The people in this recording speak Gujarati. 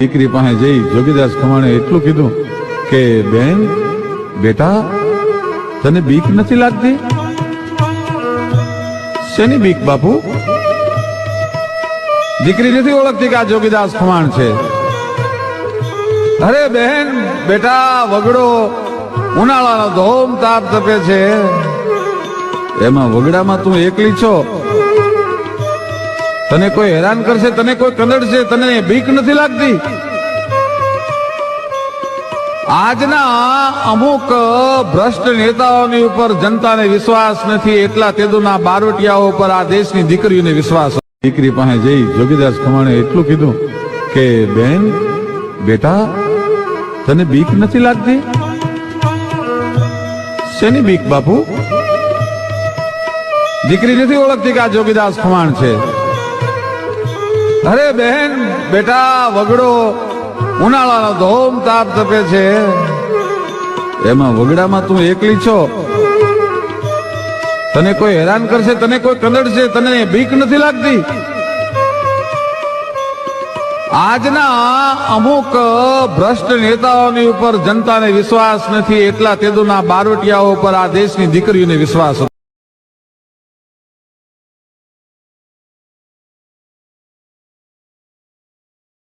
દીકરી પાસે જઈ જોગીદાસ ખમાણે એટલું કીધું કે, બેન, બેટા, તને બીક નથી લાગતી? શેની બીક, બાપુ? દીકરી નથી ઓળખતી કે આ જોગીદાસ ખમાણ છે. અરે, બેન, બેટા, વગડો, ઉનાળાનો ધોમ તાપ તપે છે. એમાં વગડામાં તું એકલી છો? તને કોઈ હેરાન કરશે, તને કોઈ કંદડશે, તને બીક નથી લાગતી? આજના અમુક ભ્રષ્ટ નેતાઓની ઉપર જનતાને વિશ્વાસ નથી, એટલા તેદુના બારોટિયાઓ ઉપર આ દેશની દીકરીઓને વિશ્વાસ દીકરી પાસે જઈ જોગીદાસ ખમાણે એટલું કીધું કે, બેન, બેટા, તને બીક નથી લાગતી? શેની બીક બાપુ? દીકરી નથી ઓળખતી કે આ જોગીદાસ ખમાણ છે. અરે બહેન, બેટા, વગડો. ઉનાળાનો ધોમ તાપ તપે છે. એમાં વગડામાં તું એકલી છો? તને કોઈ હેરાન કરશે? તને કોઈ કદડશે? તને બીક નથી લાગતી? આજના અમુક ભ્રષ્ટ નેતાઓની ઉપર જનતાને વિશ્વાસ નથી. એટલા તેદુના બારોટિયાઓ પર આ દેશની દીકરીઓને વિશ્વાસ